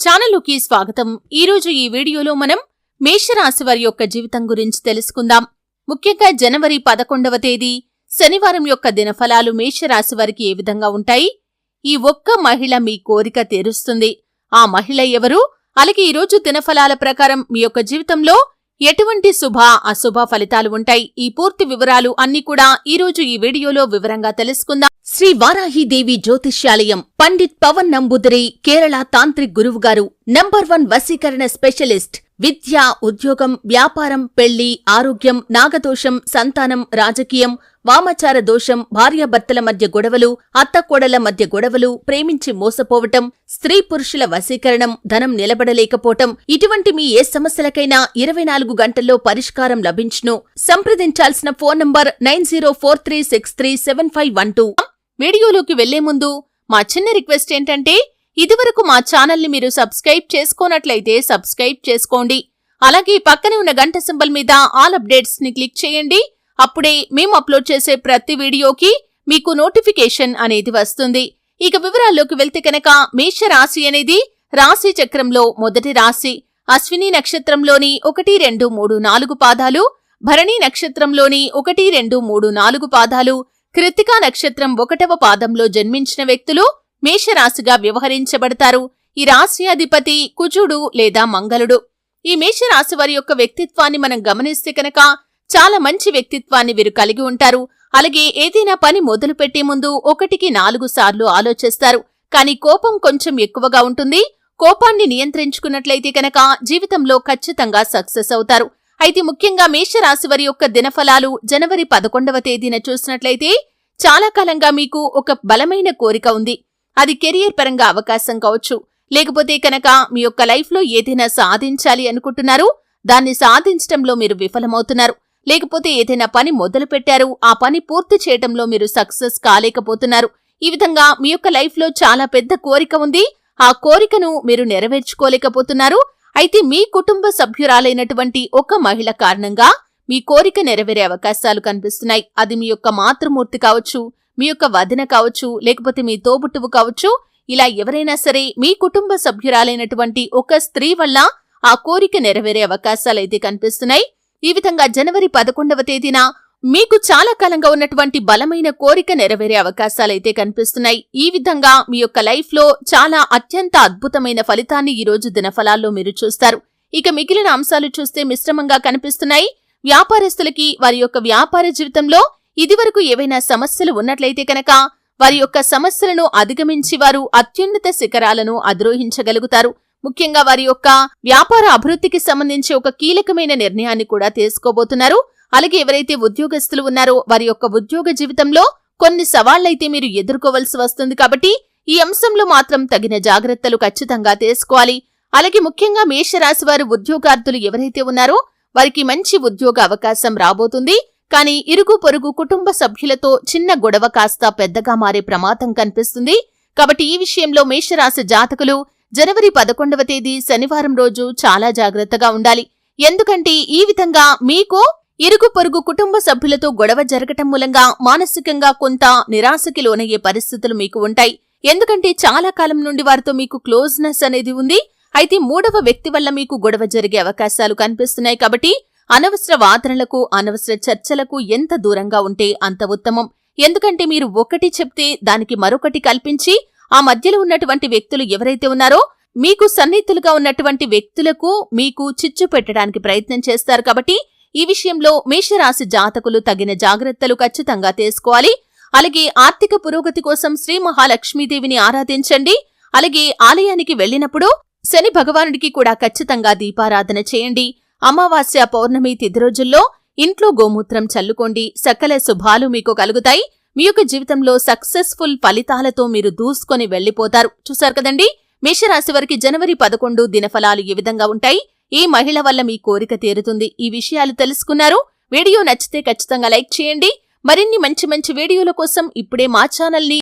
ఛానలుకి స్వాగతం. ఈరోజు ఈ వీడియోలో మనం మేషరాశి వారి యొక్క జీవితం గురించి తెలుసుకుందాం. ముఖ్యంగా జనవరి పదకొండవ తేదీ శనివారం యొక్క దినఫలాలు మేషరాశి వారికి ఏ విధంగా ఉంటాయి? ఈ ఒక్క మహిళ మీ కోరిక తీరుస్తుంది. ఆ మహిళ ఎవరు? అలాగే ఈరోజు దినఫలాల ప్రకారం మీ యొక్క జీవితంలో ఎటువంటి శుభ అశుభ ఫలితాలు ఉంటాయి? ఈ పూర్తి వివరాలు అన్ని కూడా ఈరోజు ఈ వీడియోలో వివరంగా తెలుసుకుందాం. శ్రీ వారాహిదేవి జ్యోతిష్యాలయం పండిత్ పవన్ నంబుదిరి కేరళ తాంత్రిక్ గురువు గారు నంబర్ వన్ వశీకరణ స్పెషలిస్ట్ విద్య ఉద్యోగం వ్యాపారం పెళ్ళి ఆరోగ్యం నాగదోషం సంతానం రాజకీయం వామచార దోషం భార్యాభర్తల మధ్య గొడవలు అత్తకోడల మధ్య గొడవలు ప్రేమించి మోసపోవటం స్త్రీ పురుషుల వశీకరణం ధనం నిలబడలేకపోవటం ఇటువంటి మీ ఏ సమస్యలకైనా ఇరవై నాలుగు గంటల్లో పరిష్కారం లభించును. సంప్రదించాల్సిన phone number nine zero four three six three seven five one two. వీడియోలోకి వెళ్ళే ముందు మా చిన్న రిక్వెస్ట్ ఏంటంటే ఇదివరకు మా ఛానల్ని మీరు సబ్స్క్రైబ్ చేసుకోనట్లయితే సబ్స్క్రైబ్ చేసుకోండి. అలాగే పక్కనే ఉన్న గంట సింబల్ మీద ఆల్ అప్డేట్స్ని క్లిక్ చేయండి. అప్పుడే మేము అప్లోడ్ చేసే ప్రతి వీడియోకి మీకు నోటిఫికేషన్ అనేది వస్తుంది. ఇక వివరాల్లోకి వెళ్తే కనుక మేష రాశి అనేది రాశి చక్రంలో మొదటి రాశి. అశ్విని నక్షత్రంలోని ఒకటి రెండు మూడు నాలుగు పాదాలు భరణి నక్షత్రంలోని ఒకటి రెండు మూడు నాలుగు పాదాలు కృతికా నక్షత్రం ఒకటవ పాదంలో జన్మించిన వ్యక్తులు మేషరాశిగా వ్యవహరించబడతారు. ఈ రాశి అధిపతి కుజుడు లేదా మంగళుడు. ఈ మేషరాశి వారి యొక్క వ్యక్తిత్వాన్ని మనం గమనిస్తే కనుక చాలా మంచి వ్యక్తిత్వాన్ని వీరు కలిగి ఉంటారు. అలాగే ఏదైనా పని మొదలు పెట్టే ముందు ఒకటికి నాలుగు సార్లు ఆలోచిస్తారు. కానీ కోపం కొంచెం ఎక్కువగా ఉంటుంది. కోపాన్ని నియంత్రించుకున్నట్లయితే కనుక జీవితంలో ఖచ్చితంగా సక్సెస్ అవుతారు. అయితే ముఖ్యంగా మేషరాశి వారి యొక్క దినఫలాలు జనవరి పదకొండవ తేదీన చూసినట్లయితే చాలా కాలంగా మీకు ఒక బలమైన కోరిక ఉంది. అది కెరియర్ పరంగా అవకాశం కావచ్చు. లేకపోతే కనుక మీ యొక్క లైఫ్లో ఏదైనా సాధించాలి అనుకుంటున్నారు. దాన్ని సాధించటంలో మీరు విఫలమవుతున్నారు. లేకపోతే ఏదైనా పని మొదలు పెట్టారు ఆ పని పూర్తి చేయటంలో మీరు సక్సెస్ కాలేకపోతున్నారు. ఈ విధంగా మీ యొక్క లైఫ్లో చాలా పెద్ద కోరిక ఉంది. ఆ కోరికను మీరు నెరవేర్చుకోలేకపోతున్నారు. అయితే మీ కుటుంబ సభ్యురాలైనటువంటి ఒక మహిళ కారణంగా మీ కోరిక నెరవేరే అవకాశాలు కనిపిస్తున్నాయి. అది మీ యొక్క మాతృమూర్తి కావచ్చు మీ యొక్క వదిన కావచ్చు లేకపోతే మీ తోబుట్టువు కావచ్చు. ఇలా ఎవరైనా సరే మీ కుటుంబ సభ్యురాలైనటువంటి ఒక స్త్రీ వల్ల ఆ కోరిక నెరవేరే అవకాశాలైతే కనిపిస్తున్నాయి. ఈ విధంగా జనవరి పదకొండవ తేదీన మీకు చాలా కాలంగా ఉన్నటువంటి బలమైన కోరిక నెరవేరే అవకాశాలైతే కనిపిస్తున్నాయి. ఈ విధంగా మీ యొక్క లైఫ్లో చాలా అత్యంత అద్భుతమైన ఫలితాన్ని ఈరోజు దినఫలాల్లో మీరు చూస్తారు. ఇక మిగిలిన అంశాలు చూస్తే మిశ్రమంగా కనిపిస్తున్నాయి. వ్యాపారస్తులకి వారి యొక్క వ్యాపార జీవితంలో ఇదివరకు ఏవైనా సమస్యలు ఉన్నట్లయితే కనుక వారి యొక్క సమస్యలను అధిగమించి వారు అత్యున్నత శిఖరాలను అధిరోహించగలుగుతారు. ముఖ్యంగా వారి యొక్క వ్యాపార అభివృద్ధికి సంబంధించి ఒక కీలకమైన నిర్ణయాన్ని కూడా తీసుకోబోతున్నారు. అలాగే ఎవరైతే ఉద్యోగస్తులు ఉన్నారో వారి యొక్క ఉద్యోగ జీవితంలో కొన్ని సవాళ్ళైతే మీరు ఎదుర్కోవలసి వస్తుంది కాబట్టి ఈ అంశంలో మాత్రం తగిన జాగ్రత్తలు ఖచ్చితంగా తీసుకోవాలి. అలాగే ముఖ్యంగా మేషరాశి వారు ఉద్యోగార్థులు ఎవరైతే ఉన్నారో వారికి మంచి ఉద్యోగ అవకాశం రాబోతుంది. కానీ ఇరుగు పొరుగు కుటుంబ సభ్యులతో చిన్న గొడవ కాస్త పెద్దగా మారే ప్రమాదం కనిపిస్తుంది. కాబట్టి ఈ విషయంలో మేషరాశి జాతకులు జనవరి పదకొండవ తేదీ శనివారం రోజు చాలా జాగ్రత్తగా ఉండాలి. ఎందుకంటే ఈ విధంగా మీకు ఇరుగు పొరుగు కుటుంబ సభ్యులతో గొడవ జరగటం మూలంగా మానసికంగా కొంత నిరాశకి లోనయ్యే పరిస్థితులు మీకు ఉంటాయి. ఎందుకంటే చాలా కాలం నుండి వారితో మీకు క్లోజ్నెస్ అనేది ఉంది. అయితే మూడవ వ్యక్తి వల్ల మీకు గొడవ జరిగే అవకాశాలు కనిపిస్తున్నాయి కాబట్టి అనవసర వాదనలకు అనవసర చర్చలకు ఎంత దూరంగా ఉంటే అంత ఉత్తమం. ఎందుకంటే మీరు ఒకటి చెప్తే దానికి మరొకటి కల్పించి ఆ మధ్యలో ఉన్నటువంటి వ్యక్తులు ఎవరైతే ఉన్నారో మీకు సన్నిహితులుగా ఉన్నటువంటి వ్యక్తులకు మీకు చిచ్చు పెట్టడానికి ప్రయత్నం చేస్తారు కాబట్టి ఈ విషయంలో మేషరాశి జాతకులు తగిన జాగ్రత్తలు ఖచ్చితంగా తీసుకోవాలి. అలాగే ఆర్థిక పురోగతి కోసం శ్రీ మహాలక్ష్మీదేవిని ఆరాధించండి. అలాగే ఆలయానికి వెళ్ళినప్పుడు శని భగవానుడికి కూడా ఖచ్చితంగా దీపారాధన చేయండి. అమావాస్య పౌర్ణమి తిథి రోజుల్లో ఇంట్లో గోమూత్రం చల్లుకోండి. సకల శుభాలు మీకు కలుగుతాయి. మీ యొక్క జీవితంలో సక్సెస్ఫుల్ ఫలితాలతో మీరు దూసుకొని వెళ్ళిపోతారు చూశారు కదండి? మేషరాశి వారికి జనవరి పదకొండు దినఫలాలు ఏ విధంగా ఉంటాయి? ఈ మహిళ వల్ల మీ కోరిక తీరుతుంది? ఈ విషయాలు తెలుసుకున్నారు. వీడియో నచ్చితే ఖచ్చితంగా లైక్ చేయండి. మరిన్ని మంచి మంచి వీడియోల కోసం ఇప్పుడే మా ఛానల్ని